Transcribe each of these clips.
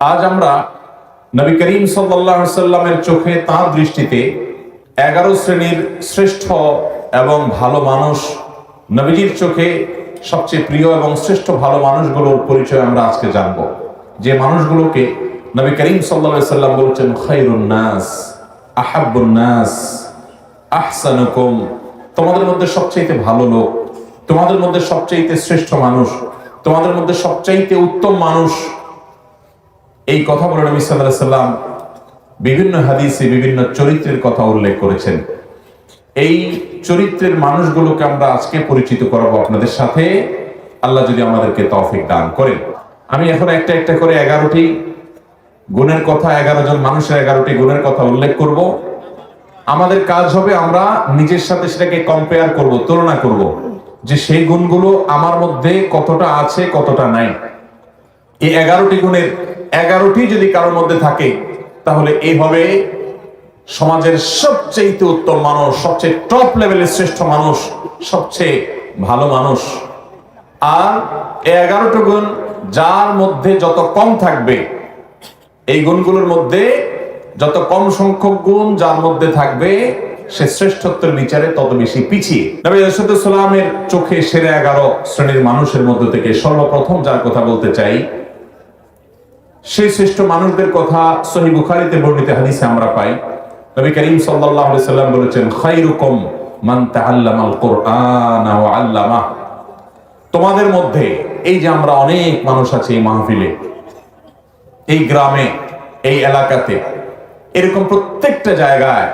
আজ আমরা নবী করিম সাল্লাহ সাল্লামের চোখে তাঁর দৃষ্টিতে এগারো শ্রেণির শ্রেষ্ঠ এবং ভালো মানুষ নবীজির চোখে সবচেয়ে প্রিয় এবং শ্রেষ্ঠ ভালো মানুষগুলোর পরিচয় আমরা আজকে জানব। যে মানুষগুলোকে নবী করিম সাল্লাহ সাল্লাম বলছেন খৈরুন নাস আহাবুন নাস, আহসানুকুম। তোমাদের মধ্যে সবচাইতে ভালো লোক, তোমাদের মধ্যে সবচাইতে শ্রেষ্ঠ মানুষ, তোমাদের মধ্যে সবচাইতে উত্তম মানুষ এই কথা বলে নবী সাল্লাহ সাল্লাম বিভিন্ন হাদিসে বিভিন্ন চরিত্রের কথা উল্লেখ করেছেন। এই চরিত্রের মানুষগুলোকে আমরা আজকে পরিচিত করাবো আপনাদের সাথে। আল্লাহ যদি আমাদেরকে তৌফিক দান করেন। আমি এখন একটা একটা করে এগারোটি গুণের কথা, এগারো জন মানুষের এগারোটি গুণের কথা উল্লেখ করব। আমাদের কাজ হবে আমরা নিজের সাথে সেটাকে কম্পেয়ার করব, তুলনা করব যে সেই গুণগুলো আমার মধ্যে কতটা আছে, কতটা নাই। এই এগারোটি গুণের এগারোটি যদি কারোর মধ্যে থাকে, তাহলে এই হবে সমাজের সবচেয়ে উত্তম মানুষ, সবচেয়ে টপ লেভেলের শ্রেষ্ঠ মানুষ, সবচেয়ে ভালো মানুষ। আর এগারোটি গুণ যার মধ্যে যত কম থাকবে, এই গুণগুলোর মধ্যে যত কম সংখ্যক গুণ যার মধ্যে থাকবে, সে শ্রেষ্ঠত্বের বিচারে তত বেশি পিছিয়ে। নবী সালামের চোখে সেরে এগারো শ্রেণির মানুষের মধ্যে থেকে সর্বপ্রথম যার কথা বলতে চাই সেই শ্রেষ্ঠ মানুষদের কথা সহি বুখারিতে বর্ণিত হাদিসে আমরা পাই। নবী করিম সাল্লাল্লাহু আলাইহি সাল্লাম বলেছেন, খায়রুকুম মান তাআল্লামাল কুরআন ওয়া আল্লামা তোমাদের মধ্যে এই যে আমরা অনেক মানুষ আছে এই মাহফিলে, এই গ্রামে, এই এলাকাতে, এরকম প্রত্যেকটা জায়গায়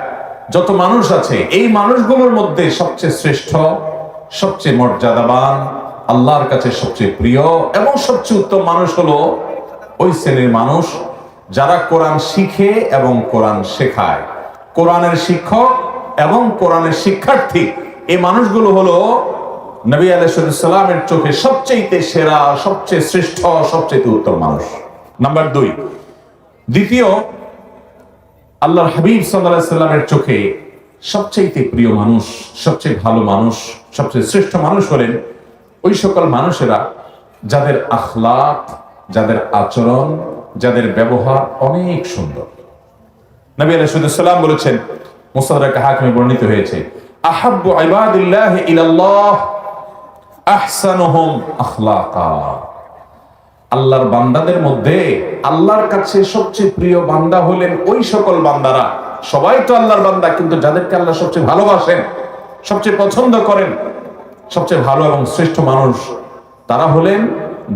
যত মানুষ আছে, এই মানুষগুলোর মধ্যে সবচেয়ে শ্রেষ্ঠ, সবচেয়ে মর্যাদাবান, আল্লাহর কাছে সবচেয়ে প্রিয় এবং সবচেয়ে উত্তম মানুষ হলো ওই শ্রেণির মানুষ যারা কোরআন শিখে এবং কোরআন শেখায়। কোরআনের শিক্ষক এবং কোরআনের শিক্ষার্থী। এই মানুষগুলো হলো নবী আলাইসালামের চোখে সবচেয়ে সেরা, সবচেয়ে শ্রেষ্ঠ সবচেয়ে উত্তম মানুষ। নাম্বার দুই। দ্বিতীয়, আল্লাহর হাবিব সাল্লামের চোখে সবচেয়ে প্রিয় মানুষ, সবচেয়ে ভালো মানুষ, সবচেয়ে শ্রেষ্ঠ মানুষ হলেন ওই সকল মানুষেরা যাদের আখলাক যাদের আচরণ, যাদের ব্যবহার অনেক সুন্দর। নবী আলাইসাল্লাম বলেছেন মুসাদাক হাকিমে বর্ণিত হয়েছে, আহাব্বু ইবাদিল্লাহ ইলাল্লাহ, আহসানুহুম আখলাকা। আল্লাহর বান্দাদের মধ্যে আল্লাহর কাছে সবচেয়ে প্রিয় বান্দা হলেন ওই সকল বান্দারা। সবাই তো আল্লাহর বান্দা, কিন্তু যাদেরকে আল্লাহ সবচেয়ে ভালোবাসেন, সবচেয়ে পছন্দ করেন, সবচেয়ে ভালো এবং শ্রেষ্ঠ মানুষ তারা হলেন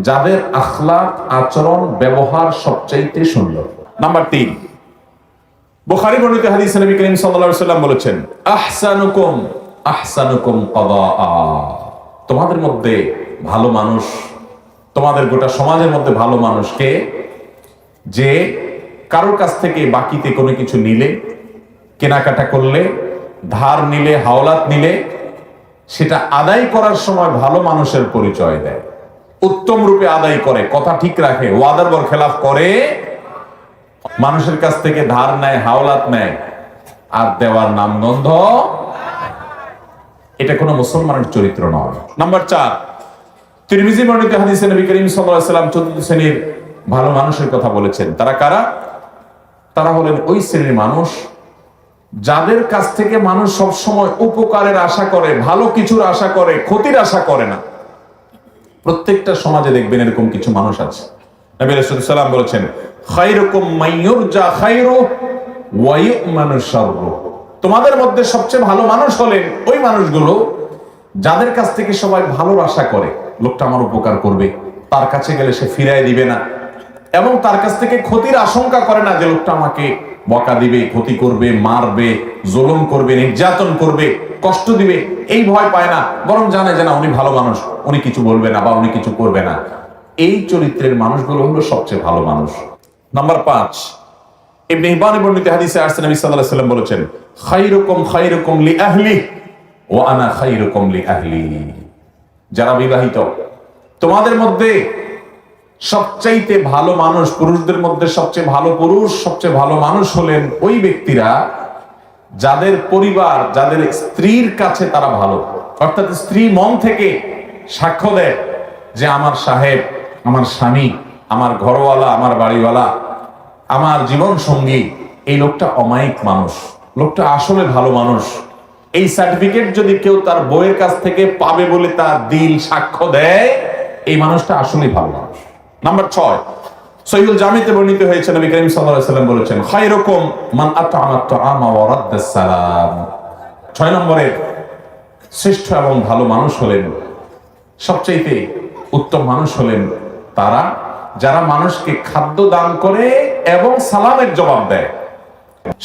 যাদের আখলাক, আচরণ, ব্যবহার সবচাইতে সুন্দর। নাম্বার তিন। বুখারী বর্ণিত হাদিস নবী করিম সাল্লাল্লাহু সাল্লাম বলেছেন, আহসানুকুম আহসানুকুম তোমাদের মধ্যে ভালো মানুষ, তোমাদের গোটা সমাজের মধ্যে ভালো মানুষকে যে কারোর কাছ থেকে বাকিতে কোনো কিছু নিলে, কেনাকাটা করলে, ধার নিলে, হাওলাত নিলে, সেটা আদায় করার সময় ভালো মানুষের পরিচয় দেয়। উত্তম রূপে আদায় করে, কথা ঠিক রাখে, ওয়াদার বর খেলাফ করে, মানুষের কাছ থেকে ধার নেয়, হাওলাত নেয়, আর দেওয়ার নামগন্ধ এটা কোনো মুসলমানের চরিত্র নয়। নাম্বার চার, তিরমিজি বর্ণিত হাদিসে নবী সাল্লাম চতুর্থ শ্রেণির ভালো মানুষের কথা বলেছেন। তারা কারা? তারা হলেন ওই শ্রেণির মানুষ যাদের কাছ থেকে মানুষ সব সময় উপকারের আশা করে, ভালো কিছুর আশা করে, ক্ষতির আশা করে না। প্রত্যেকটা সমাজে দেখবেন এরকম কিছু মানুষ আছে। নবী বলেছেন তোমাদের মধ্যে সবচেয়ে ভালো মানুষ হলেন ওই মানুষগুলো যাদের কাছ থেকে সবাই ভালোর আশা করে। লোকটা আমার উপকার করবে। তার কাছে গেলে সে ফিরাই দিবে না। এবং তার কাছ থেকে ক্ষতির আশঙ্কা করে না যে লোকটা আমাকে বকা দিবে, ক্ষতি করবে, মারবে, জুলুম করবে, নির্যাতন করবে, কষ্ট দিবে, এই ভয় পায় না। বরং জানে যে না, উনি ভালো মানুষ, উনি কিছু বলবে না বা উনি কিছু করবে না। এই চরিত্রের মানুষগুলো হলো সবচেয়ে ভালো মানুষ। নাম্বার পাঁচ বর্ণিত হাদিসে বলেছেন, খায়রুকুম খায়রুকুম লি আহলি ওয়া আনা লি আহলি যারা বিবাহিত, তোমাদের মধ্যে সবচাইতে ভালো মানুষ পুরুষদের মধ্যে সবচেয়ে ভালো পুরুষ, সবচেয়ে ভালো মানুষ হলেন ওই ব্যক্তিরা যাদের পরিবার, যাদের স্ত্রীর কাছে তারা ভালো। অর্থাৎ স্ত্রী মন থেকে সাক্ষ্য দেয় যে আমার সাহেব, আমার স্বামী, আমার ঘরওয়ালা, আমার বাড়িওয়ালা, আমার জীবন সঙ্গী এই লোকটা অমায়িক মানুষ। লোকটা আসলে ভালো মানুষ। এই সার্টিফিকেট যদি কেউ তার বইয়ের কাছ থেকে পাবে বলে তার দিল, সাক্ষ্য দেয়, এই মানুষটা আসলেই ভালো মানুষ। নাম্বার ছয় সহিউল জামিতে বর্ণিত হয়েছে নবী করিম সাল্লাল্লাহু সাল্লাম বলেছেন, খায়রুকুম মান ওয়া রাদ্দাস সালাম। ছয় নম্বরে শ্রেষ্ঠ এবং ভালো মানুষ হলেন, সবচাইতে উত্তম মানুষ হলেন তারা যারা মানুষকে খাদ্য দান করে এবং সালামের জবাব দেয়।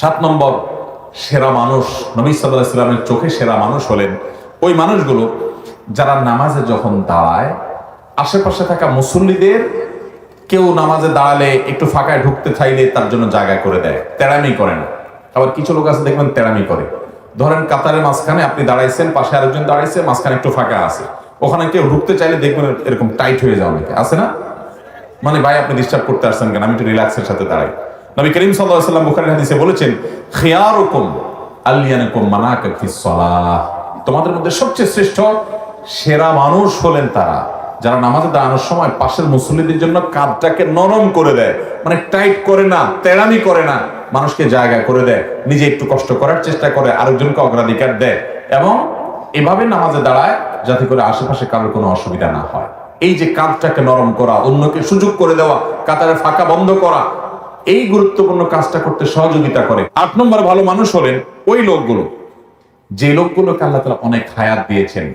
সাত নম্বর, সেরা মানুষ, নবী সাল্লাহ ইসলামের চোখে সেরা মানুষ হলেন ওই মানুষগুলো যারা নামাজে যখন দাঁড়ায়, আশেপাশে থাকা মুসল্লিদের কেউ নামাজে দাঁড়ালে একটু ফাঁকায় ঢুকতে চাইলে তার জন্য জায়গা করে দেয়, তেড়ামি করে না। আবার কিছু লোক আছে দেখবেন তেড়ামি করে। ধরেন কাতারের মাঝখানে আপনি দাঁড়াইছেন, পাশে আরেকজন দাঁড়াইছে, মাঝখানে একটু ফাঁকা আছে। ওখানে কেউ ঢুকতে চাইলে দেখবেন এরকম টাইট হয়ে যাওয়া অনেকে। আছে না? মানে ভাই, আপনি ডিস্টার্ব করতে আসছেন কেন? আমি একটু রিল্যাক্সের সাথে দাঁড়াই। নবী করিম সাল্লাম বুখারীর হাদিসে বলেছেন, খিয়ারুকুম আলিয়ানুকুম মানাকা ফিস তোমাদের মধ্যে সবচেয়ে শ্রেষ্ঠ সেরা মানুষ হলেন তারা। যারা নামাজে দাঁড়ানোর সময় পাশের মুসল্লিদের জন্য কাঁধটাকে নরম করে দেয় মানে টাইট করে না, তেড়ামি করে না, মানুষকে জায়গা করে দেয়, নিজে একটু কষ্ট করার চেষ্টা করে, আরেকজনকে অগ্রাধিকার দেয় এবং এভাবে নামাজে দাঁড়ায় যাতে করে আশেপাশে কারোর কোনো অসুবিধা না হয়। এই যে কাঁধটাকে নরম করা, অন্যকে সুযোগ করে দেওয়া কাতারে ফাঁকা বন্ধ করা, এই গুরুত্বপূর্ণ কাজটা করতে সহযোগিতা করে। আট নম্বর ভালো মানুষ হলেন ওই লোকগুলো, যে লোকগুলোকে আল্লাহ তালা অনেক হায়াত দিয়েছেন।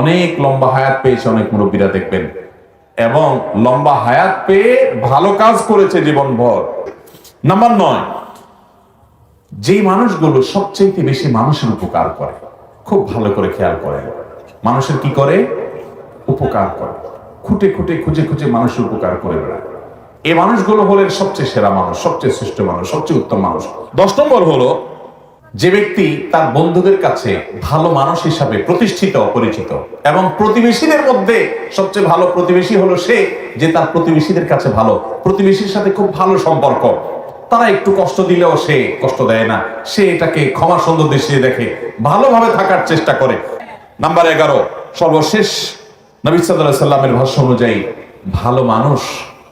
অনেক লম্বা হায়াত পেয়েছে অনেক মুরব্বীরা দেখবেন। এবং লম্বা হায়াত পেয়ে ভালো কাজ করেছে জীবনভর। নাম্বার নয়, যেই মানুষগুলো সবচেয়ে বেশি মানুষের উপকার করে, খুব ভালো করে খেয়াল করে মানুষের কি করে? উপকার করে। খুঁটে খুঁটে খুঁজে খুঁজে মানুষের উপকার করে বেড়ায়। এই মানুষগুলো হলেন সবচেয়ে সেরা মানুষ, সবচেয়ে শ্রেষ্ঠ মানুষ, সবচেয়ে উত্তম মানুষ। দশ নম্বর হলো যে ব্যক্তি তার বন্ধুদের কাছে ভালো মানুষ হিসাবে প্রতিষ্ঠিত, পরিচিত। এবং প্রতিবেশীদের মধ্যে সবচেয়ে ভালো প্রতিবেশী হলো সে যে তার প্রতিবেশীদের কাছে ভালো, প্রতিবেশীর সাথে খুব ভালো সম্পর্ক। তারা একটু কষ্ট দিলেও সে কষ্ট দেয় না। সে এটাকে ক্ষমা সুন্দর দৃষ্টিতে দেখে, ভালোভাবে থাকার চেষ্টা করে। নাম্বার এগারো, সর্বশেষ নবী সাল্লাল্লাহু সাল্লামের ভাষ্য অনুযায়ী, ভালো মানুষ,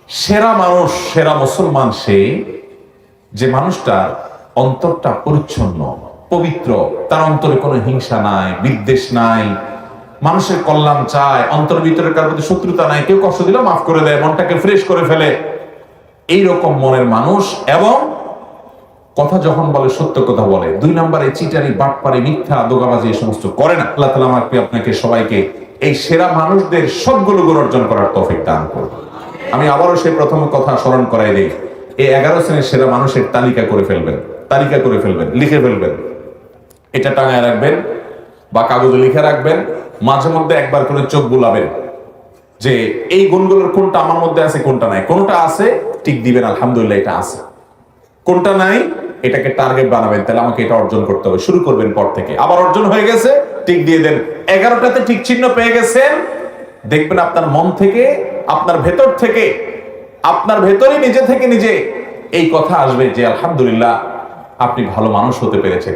সেরা মানুষ, সেরা মুসলমান সে যে মানুষটার অন্তরটা পরিচ্ছন্ন, পবিত্র। তার অন্তরে কোনো হিংসা নাই, বিদ্বেষ নাই। মানুষের কল্যাণ চায় অন্তর ভিতরে কার প্রতি শত্রুতা নাই। কেউ কষ্ট দিলে মাফ করে দেয়, মনটাকে ফ্রেশ করে ফেলে। এই রকম মনের মানুষ এবং কথা যখন বলে, সত্য কথা বলে, দুই নম্বরে চিটারি, বাটপারি, মিথ্যা, দোগাবাজি এই সমস্ত করে না। আল্লাহ তালা আমাকে, আপনাকে, সবাইকে এই সেরা মানুষদের সবগুলো গুণ অর্জন করার তৌফিক দান করব আমি আবারও সেই প্রথম কথা স্মরণ করাই দিই। এই এগারো শ্রেণির সেরা মানুষের তালিকা করে ফেলবেন। তালিকা করে ফেলবেন, লিখে ফেলবেন। এটা টাঙায় রাখবেন বা কাগজে লিখে রাখবেন, মাঝে মধ্যে একবার করে চোখ বুলাবেন যে এই গুণগুলোর কোনটা আমার মধ্যে আছে, কোনটা নাই। কোনটা আছে টিক দিবেন, আলহামদুলিল্লাহ এটা আছে। কোনটা নাই, এটাকে টার্গেট বানাবেন, তাহলে আমাকে এটা অর্জন করতে হবে। শুরু করবেন পর থেকে। আবার অর্জন হয়ে গেছে টিক দিয়ে দেন। এগারোটাতে ঠিক চিহ্ন পেয়ে গেছেন, দেখবেন আপনার মন থেকে, আপনার ভেতর থেকে, আপনার ভেতরে নিজে থেকে নিজে এই কথা আসবে যে, আলহামদুলিল্লাহ আপনি ভালো মানুষ হতে পেরেছেন।